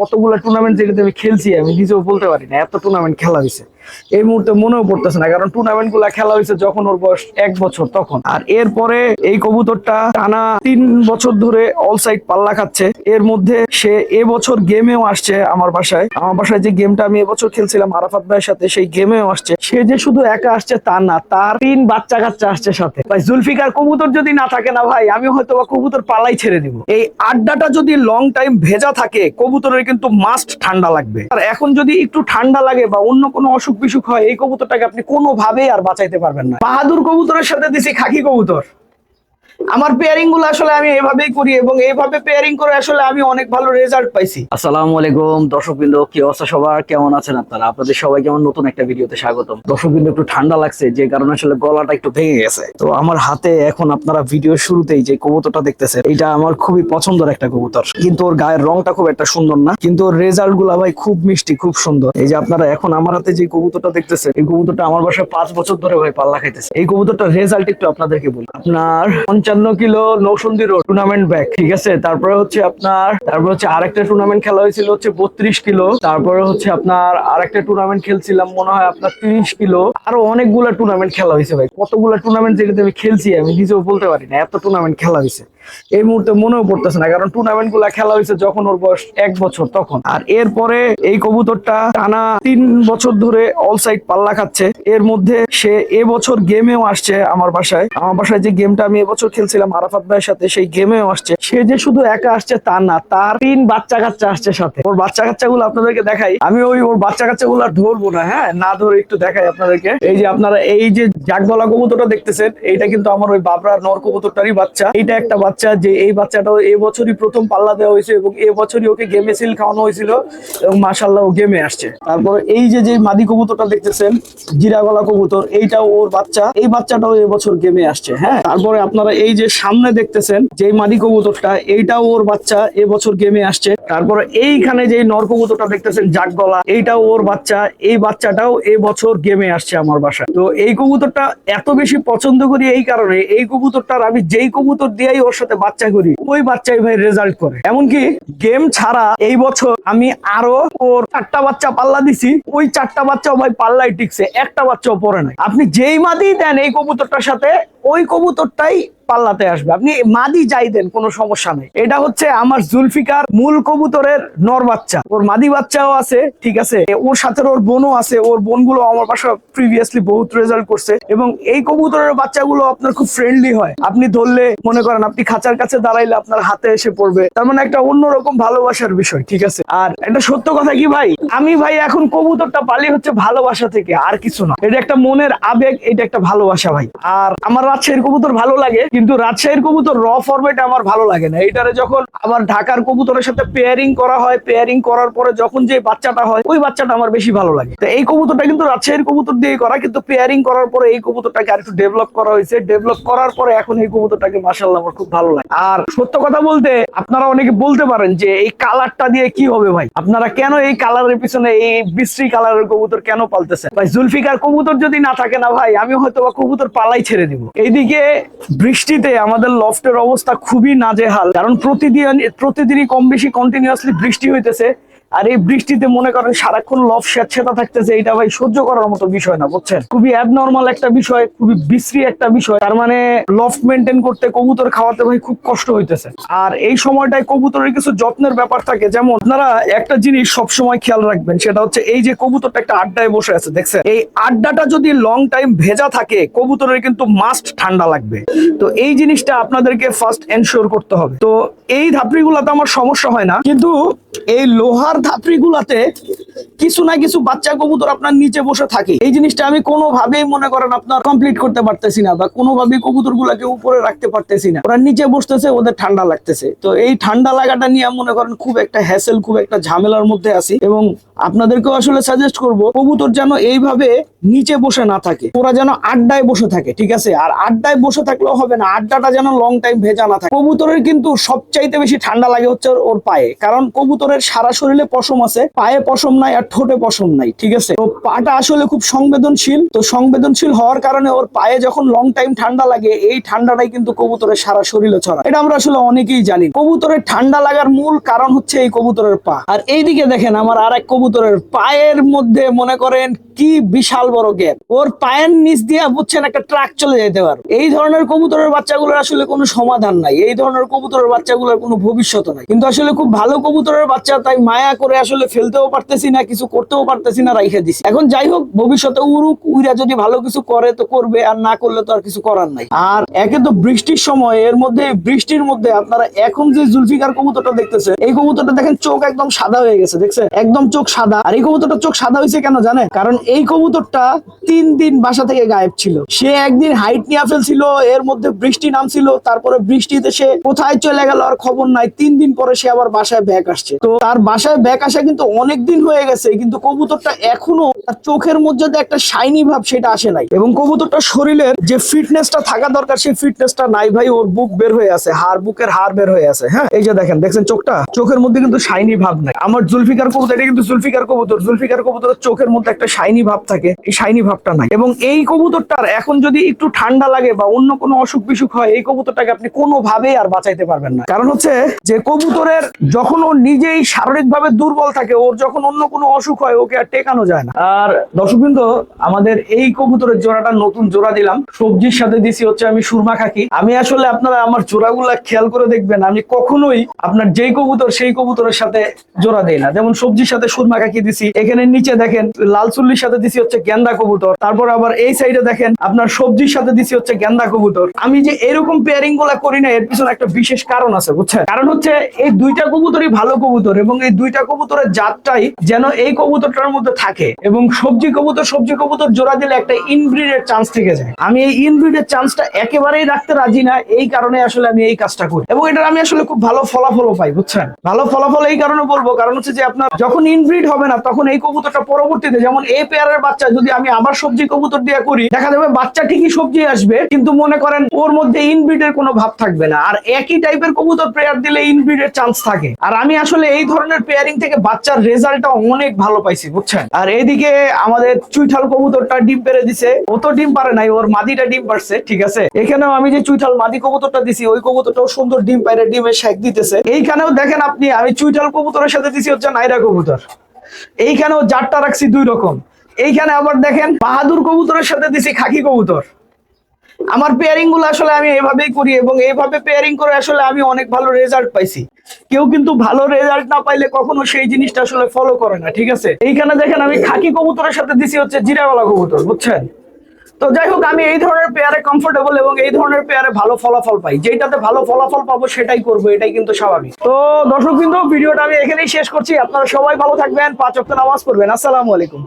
কতগুলো টুর্নামেন্ট যেটাতে আমি খেলছি আমি নিজেও বলতে পারি না এত টুর্নামেন্ট খেলা হয়েছে। এই মুহূর্তে মনেও পড়তেছে না, কারণ টুর্নামেন্টগুলা খেলা হয়েছে যখন ওর বয়স এক বছর তখন। আর এরপরে এই কবুতরটা টানা তিন বছর ধরে অল সাইড পাল্লা খাচ্ছে। এর মধ্যে সে এবছর গেমেও আসছে আমার বাসায়। আমার বাসায় যে গেমটা আমি এবছর খেলছিলাম আরাফাত ভাইয়ের সাথে, সেই গেমেও আসছে। সে যে শুধু একা আসছে তা না, তার তিন বাচ্চা কাচ্চা আসছে সাথে। ভাই, জুলফিকার, কবুতর যদি না থাকে না ভাই, আমি হয়তো বা কবুতর পালাই ছেড়ে দিব। এই আড্ডাটা যদি লং টাইম ভেজা থাকে, কবুতরের কিন্তু মাস্ট ঠান্ডা লাগবে। আর এখন যদি একটু ঠান্ডা লাগে বা অন্য কোনো অসুখ বিসুখ হয়, এই কবুতরটাকে আপনি কোনোভাবেই আর বাঁচাইতে পারবেন না। বাহাদুর কবুতরের সাথে দিছি খাকি কবুতর। আমার পেয়ারিংগুলো আসলে আমি এভাবেই করি এবং পেয়ারিং করে আসলে আমি অনেক ভালো রেজাল্ট পাইছি। আসসালামু আলাইকুম, দর্শকবৃন্দ, কি অবস্থা সবার? কেমন আছেন আপনারা? আপনাদের নতুন একটা ভিডিওতে স্বাগতম। দর্শকবৃন্দ, একটু ঠান্ডা লাগছে, যে কারণে আসলে গলাটা একটু ভেঙে গেছে। তো আমার হাতে এখন আপনারা ভিডিও শুরুতেই যে কবুতরটা এটা আমার খুবই পছন্দের একটা কবুতর। কিন্তু ওর গায়ের রংটা খুব একটা সুন্দর না। কিন্তু ওর রেজাল্টগুলা ভাই খুব মিষ্টি, খুব সুন্দর। এই যে আপনারা এখন আমার হাতে যে কবুতরটা দেখতেছেন, এই কবুতরটা আমার বাসায় পাঁচ বছর ধরে ভাই পাল্লা খাইতেছে। এই কবুতরটার রেজাল্ট একটু আপনাদেরকে বলি। আপনার পঞ্চান্ন কিলো নৌসন্দি রোড টুর্নামেন্ট ব্যাগ ঠিক আছে? তারপরে হচ্ছে আপনার, তারপরে হচ্ছে আরেকটা টুর্নামেন্ট খেলা হয়েছিল হচ্ছে বত্রিশ কিলো। তারপরে হচ্ছে আপনার আরেকটা টুর্নামেন্ট খেলছিলাম, মনে হয় আপনার তিরিশ কিলো। আরও অনেকগুলো টুর্নামেন্ট খেলা হয়েছে ভাই। কতগুলো টুর্নামেন্ট যেটাতে আমি খেলছি আমি নিজেও বলতে পারি না, এত টুর্নামেন্ট খেলা হয়েছে। এই মুহূর্তে মনেও পড়তেছে না, কারণ টুর্নামেন্টগুলা খেলা হয়েছে যখন ওর বয়স এক বছর তখন। আর এরপরে এই কবুতরটা টানা তিন বছর ধরে অল সাইড পাল্লা খাচ্ছে। এর মধ্যে সে এবছর গেমেও আসছে আমার বাসায়। আমার বাসায় যে গেমটা আমি এবছর খেলছিলাম আরাফাত ভাইয়ের সাথে, সেই গেমেও আসছে। সে যে শুধু একা আসছে তা না, তার তিন বাচ্চা কাচ্চা আসছে সাথে। ওর বাচ্চা কাচ্চা গুলো আপনাদেরকে দেখাই। আমি ওই ওর বাচ্চা কাচ্চা গুলো ধরবো না হ্যাঁ? না ধরে একটু দেখাই আপনাদেরকে। এই যে আপনারা এই যে জাগবলা কবুতরটা দেখতেছেন, এইটা কিন্তু আমার ওই বাবরার নর কবুতরটারই বাচ্চা। এইটা একটা বাচ্চা যে এই বাচ্চাটাও বছরই প্রথম পাল্লা দেওয়া হয়েছে এবং এই বছরই ওকে গেমে সিল খাওয়ানো হয়েছিল এবং মাসাল্লাহ ও গেমে আসছে। তারপর এই যে যে মাদি কবুতরটা দেখতেছেন জিরা গলা কবুতর, এইটাও ওর বাচ্চা। এই বাচ্চাটাও এবছর গেমে আসছে হ্যাঁ? তারপরে আপনারা এই যে সামনে দেখতেছেন, যে মাদি কবুতরটা, এইটাও ওর বাচ্চা, এবছর গেমে আসছে। তারপরে এইখানে যে নর কবুতরটা দেখতেছেন জাগ গলা এইটাও ওর বাচ্চা। এই বাচ্চাটাও এই বছর গেমে আসছে আমার বাসায়। তো এই কবুতরটা এত বেশি পছন্দ করি এই কারণে, এই কবুতরটার আমি যেই কবুতর দিয়েই ওর সাথে বাচ্চা করি, ওই বাচ্চাই ভাই রেজাল্ট করে। এমনকি গেম ছাড়া এই বছর আমি আরও ওর চারটা বাচ্চা পাল্লা দিছি, ওই চারটা বাচ্চাও ভাই পাল্লাই টিকছে, একটা বাচ্চাও পরে নাই। আপনি যেই মাদি দেন এই কবুতরটার সাথে, ওই কবুতরটাই পাল্লাতে আসবে। আপনি মাদি যাই দেন, কোনো সমস্যা নেই। এটা হচ্ছে আমার জুলফিকার মূল কবুতরের নর বাচ্চা। ওর মাদি বাচ্চাও আছে, ঠিক আছে? ওর সাথে ওর বোনও আছে, ওর বোনগুলো আমার বাসা প্রিভিয়াসলি বহুত রেজাল্ট করছে। এবং এই কবুতরের বাচ্চাগুলো আপনার খুব ফ্রেন্ডলি হয়। আপনি ধরলে, মনে করেন আপনি খাঁচার কাছে দাঁড়াইলে আপনার হাতে এসে পড়বে। তার মানে একটা অন্যরকম ভালোবাসার বিষয়, ঠিক আছে? আর একটা সত্য কথা কি ভাই? আমি ভাই এখন কবুতরটা পালি হচ্ছে ভালোবাসা থেকে, আর কিছু না। এটা একটা মনের আবেগ, এটা একটা ভালোবাসা ভাই। আর আমার রাজশাহীর কবুতর ভালো লাগে কিন্তু রাজশাহীর কবুতর র ফরম্যাট আমার ভালো লাগে না। এইটারে যখন আবার ঢাকার কবুতরের সাথে পেয়ারিং করা হয় পেয়ারিং করার পরে যখন যে বাচ্চাটা হয়, ওই বাচ্চাটা আমার বেশি ভালো লাগে। তো এই কবুতরটা কিন্তু রাজশাহীর কবুতর দিয়ে করা, কিন্তু পেয়ারিং করার পরে এই কবুতরটাকে আর একটু ডেভেলপ করা হয়েছে। ডেভেলপ করার পরে এখন এই কবুতরটাকে মাসাল্লাহ আমার খুব ভালো লাগে। আর সত্য কথা বলতে, আপনারা অনেকে বলতে পারেন যে এই কালারটা দিয়ে কি হবে ভাই? আপনারা কেন এই কালারের পিছনে এই বিশ্রী কালারের কবুতর কেন পালতেছেন? ভাই, জুলফিকার কবুতর যদি না থাকে না ভাই, আমি হয়তো কবুতর পালাই ছেড়ে দিব। এইদিকে বৃষ্টিতে আমাদের লফটের অবস্থা খুবই নাজেহাল কারণ প্রতিদিন প্রতিদিনই কম বেশি কন্টিনিউয়াসলি বৃষ্টি হইতেছে। আর এই বৃষ্টিতে মনে করেন সারাক্ষণ লফ স্বেচ্ছাতা থাকতেছে এটা ভাই সহ্য করার মতো বিষয় না, বুঝছেন? খুবই অ্যাবনর্মাল একটা বিষয়, খুবই বিশ্রী একটা বিষয়। তার মানে লফট মেনটেন করতে কবুতর খাওয়াতে ভাই খুব কষ্ট হইতেছে। আর এই সময়টায় কবুতরের কিছু যত্নের ব্যাপার থাকে, যেমন আপনারা একটা জিনিস সব সময় খেয়াল রাখবেন, সেটা হচ্ছে এই যে কবুতরটা একটা আড্ডায় বসে আছে, দেখছেন? এই আড্ডাটা যদি লং টাইম ভেজা থাকে, কবুতরের কিন্তু মাস্ট ঠান্ডা লাগবে। তো এই জিনিসটা আপনাদেরকে ফার্স্ট এনশিওর করতে হবে। তো এই ধাপড়িগুলোতে আমার সমস্যা হয় না, কিন্তু এই লোহার ধাপড়িগুলাতে কিছু না কিছু বাচ্চা কবুতর আপনার নিচে বসে থাকে। এই জিনিসটা আমি কোনোভাবেই মনে করেন আপনার কমপ্লিট করতে পারতেছি না বা কোনোভাবেই কবুতর গুলাকে উপরে রাখতে পারতেছি না। ওরা নিচে বসতেছে, ওদের ঠান্ডা লাগতেছে। তো এই ঠান্ডা লাগাটা নিয়ে মনে করেন খুব একটা হ্যাসেল খুব একটা ঝামেলার মধ্যে আছি এবং আপনাদেরকেও আসলে সাজেস্ট করব, কবুতর যেন এইভাবে নিচে বসে না থাকে। ওরা যেন আড্ডায় বসে থাকে, ঠিক আছে? আর আড্ডায় বসে থাকলেও হবে না, আড্ডাটা যেন লং টাইম ভেজা না থাকে। কবুতরের কিন্তু সবচাইতে বেশি ঠান্ডা লাগে হচ্ছে ওর পায়ে। কারণ কবুতরের সারা শরীরে পশম আছে, পায়ে পশম নাই আর ঠোঁটে পশম নাই, ঠিক আছে? তো পাটা আসলে খুব সংবেদনশীল। তো সংবেদনশীল হওয়ার কারণে ওর পায়ে যখন লং টাইম ঠান্ডা লাগে, এই ঠান্ডাটাই কিন্তু কবুতরের সারা শরীরে ছড়া এটা আমরা আসলে অনেকেই জানি। কবুতরের ঠান্ডা লাগার মূল কারণ হচ্ছে এই কবুতরের পা। আর এইদিকে দেখেন, আমার আর এক কবুতরের পায়ের মধ্যে মনে করেন কি বিশাল বড় গ্যাপ ওর পায়ের নিচ দিয়ে বুঝছেন একটা ট্রাক চলে যেতে পারে। এই ধরনের কবুতরের বাচ্চাগুলোর আসলে কোনো সমাধান নাই। এই ধরনের কবুতরের বাচ্চাগুলোর কোনো ভবিষ্যৎ নাই। কিন্তু আসলে খুব ভালো কবুতরের বাচ্চা, তাই মায়া করে আসলে ফেলতেও পারতেছি না, কিছু করতেও পারতেছি না, রাইখে দিছি। এখন যাই হোক, ভবিষ্যতে উড়ুক, উইরা যদি ভালো কিছু করে তো করবে, আর না করলে তো আর কিছু করার নাই। আর একে তো বৃষ্টির সময়, এর মধ্যে, বৃষ্টির মধ্যে আপনারা এখন যে জুলফিকার কবুতরটা দেখতেছে এই কবুতরটা দেখেন চোখ একদম সাদা হয়ে গেছে দেখছে একদম চোখ সাদা। আর এই কবুতরটা চোখ সাদা হয়েছে কেন জানে কারণ এই কবুতরটা তিন দিন বাসা থেকে গায়েব ছিল। সে একদিন হাইট নিয়ে ফেলছিল, এর মধ্যে বৃষ্টি নামছিল, তারপরে বৃষ্টিতে সে কোথায় চলে গেল আর খবর নাই। তিন দিন পরে সে আবার বাসায় ব্যাক আসছে। তো তার বাসায় ব্যাক আসা কিন্তু অনেক দিন হয়ে গেছে, কিন্তু কবুতরটা এখনও তার চোখের মধ্যে একটা শাইনি ভাব সেটা আসে নাই। এবং কবুতরটার শরীরের যে ফিটনেসটা থাকা দরকার, সেই ফিটনেসটা নাই ভাই, ওর বুক বের হয়ে আছে, হাড়, বুকের হাড় বের হয়ে আছে হ্যাঁ? এই যে দেখেন, দেখছেন চোখটা? চোখের মধ্যে কিন্তু শাইনি ভাব নাই। আমার জুলফিকার কবুতর, এটা কিন্তু জুলফিকার কবুতর, জুলফিকার কবুতরের চোখের মধ্যে একটা শাইনি ভাব থাকে, এই শাইনি ভাবটা নাই। এবং এই কবুতরটার এখন যদি একটু ঠান্ডা লাগে বা অন্য কোনো অসুখ বিসুখ হয়, এই কবুতরটাকে আপনি কোনোভাবেই আর বাঁচাইতে পারবেন না। কারণ হচ্ছে যে কবুতরের যখন ও নিজেই শারীরিকভাবে দুর্বল থাকে, ওর যখন অন্য কোনো অসুখ হয়, ওকে আর টেকানো যায় না। আর দর্শকবৃন্দ, আমাদের এই কবুতরের জোড়াটা নতুন জোড়া দিলাম। সবজির সাথে দিছি হচ্ছে আমি সুরমা খাকি। আমি আসলে আপনারা আমার জোড়াগুলা খেয়াল করে দেখবেন, আমি কখনোই আপনার যেই কবুতর, সেই কবুতরের সাথে জোড়া দেই না। যেমন সবজির সাথে সুরমা খাকি দিছি, এখানে নিচে দেখেন, লাল সাথে দিছি হচ্ছে গেন্দা কবুতর। তারপর আবার এই সাইডে দেখেন, আপনার সবজির সাথে দিছি হচ্ছে গেন্দা কবুতর। আমি যে এরকম পেয়ারিংগুলা করি না, এর পিছনে একটা বিশেষ কারণ আছে, বুঝছেন? কারণ হচ্ছে এই দুইটা কবুতরই ভালো কবুতর এবং এই দুইটা কবুতরের জাতটাই যেন এই কবুতরটার মধ্যে থাকে এবং সবজি কবুতর সবজি কবুতর জোড়া দিলে একটা ইনব্রিডের চান্স থেকে যায়। আমি এই ইনব্রিডের চান্সটা একেবারেই রাখতে রাজি না, এই কারণে আসলে আমি এই কাজটা করি। এবং এটার আমি আসলে খুব ভালো ফলাফলও পাই, বুঝছেন? ভালো ফলাফল এই কারণে বলব, কারণ হচ্ছে যে আপনার যখন ইনব্রিড হবে না, তখন এই কবুতরটা পরবর্তীতে যেমন এই পেয়ারের বাচ্চা যদি আমি আবার সবজি কবুতর দিয়ে করি, দেখা যাবে বাচ্চা ঠিকই সবজি আসবে, কিন্তু মনে করেন ওর মধ্যে ইনব্রিডের কোনো ভাব থাকবে না। আর একই টাইপের কবুতর পেয়ার দিলে ইনব্রিডের চান্স থাকে। আর আমি আসলে এই ধরনের পেয়ারিং থেকে বাচ্চার রেজাল্টটা অনেক ভালো পাইছি, বুঝছেন? আর এইদিকে আমাদের চুইঠাল কবুতরটা ডিম পেরে দিছে। ও তো ডিম পারে নাই, ওর মাদিটা ডিম পারছে, ঠিক আছে? এখানেও আমি যে চুইঠাল মাদি কবুতরটা দিছি, ওই কবুতরটাও সুন্দর ডিম পাইরে ডিমের শেক দিতেছে। এইখানেও দেখেন আপনি, আমি চুইঠাল কবুতরের সাথে দিছি হচ্ছে নাইরা কবুতর। এইখানেও জাতটা রাখছি দুই রকম। এইখানে আবার দেখেন বাহাদুর কবুতরের সাথে দিছি খাকি কবুতর। আমার পেয়ারিংগুলো আসলে আমি এভাবেই করি এবং এইভাবে পেয়ারিং করে আসলে আমি অনেক ভালো রেজাল্ট পাইছি। কেউ কিন্তু ভালো রেজাল্ট না পাইলে কখনো সেই জিনিসটা আসলে ফলো করে না, ঠিক আছে? এইখানে দেখেন আমি খাকি কবুতরের সাথে দিছি হচ্ছে জিরাওয়ালা কবুতর, বুঝছেন? তো যাই হোক, আমি এই ধরনের পেয়ারে কমফোর্টেবল এবং এই ধরনের পেয়ারে ভালো ফলাফল পাই। যেটাতে ভালো ফলাফল পাবো সেটাই করব, এটাই কিন্তু স্বাভাবিক। তো দর্শক কিন্তু ভিডিওটা আমি এখানেই শেষ করছি। আপনারা সবাই ভালো থাকবেন, পাঁচ অক্ট নামাজ পড়বেন। আসসালামু আলাইকুম।